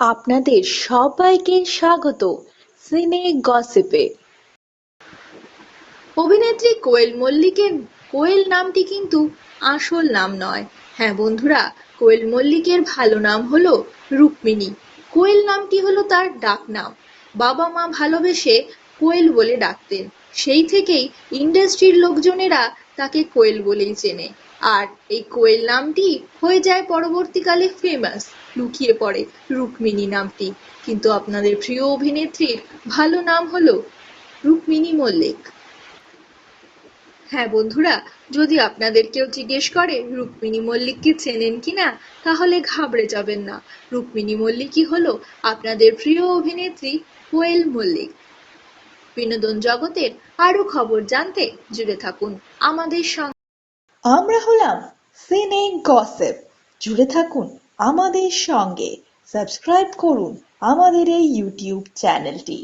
আপনাদের সবাইকে স্বাগত সিনে গসিপে। অভিনেত্রী কোয়েল মল্লিকের, কোয়েল নামটি কিন্তু আসল নাম নয়। হ্যাঁ বন্ধুরা, কোয়েল মল্লিকের ভালো নাম হলো রুক্মিণী। কোয়েল নামটি হলো তার ডাক নাম বাবা মা ভালোবেসে কোয়েল বলে ডাকতেন। সেই থেকেই ইন্ডাস্ট্রির লোকজনেরা তাকে কোয়েল বলেই চেনে। আর এই কোয়েল নামটি হয়ে যায় পরবর্তীকালে ফেমাস লুকিয়ে পড়ে রুক্মিণী নামটি। কিন্তু আপনাদের প্রিয় অভিনেত্রীর ভালো নাম হলো রুক্মিণী মল্লিক। হ্যাঁ বন্ধুরা, যদি আপনাদের কেউ জিজ্ঞেস করে রুক্মিণী মল্লিককে চেনেন কিনা, তাহলে ঘাবড়ে যাবেন না। রুক্মিণী মল্লিকই হলো আপনাদের প্রিয় অভিনেত্রী কোয়েল মল্লিক। বিনোদন জগতের আরও খবর জানতে জুড়ে থাকুন আমাদের সঙ্গে। আমরা হলাম সিনে গসেপ। জুড়ে থাকুন আমাদের সঙ্গে। সাবস্ক্রাইব করুন আমাদের এই ইউটিউব চ্যানেলটি।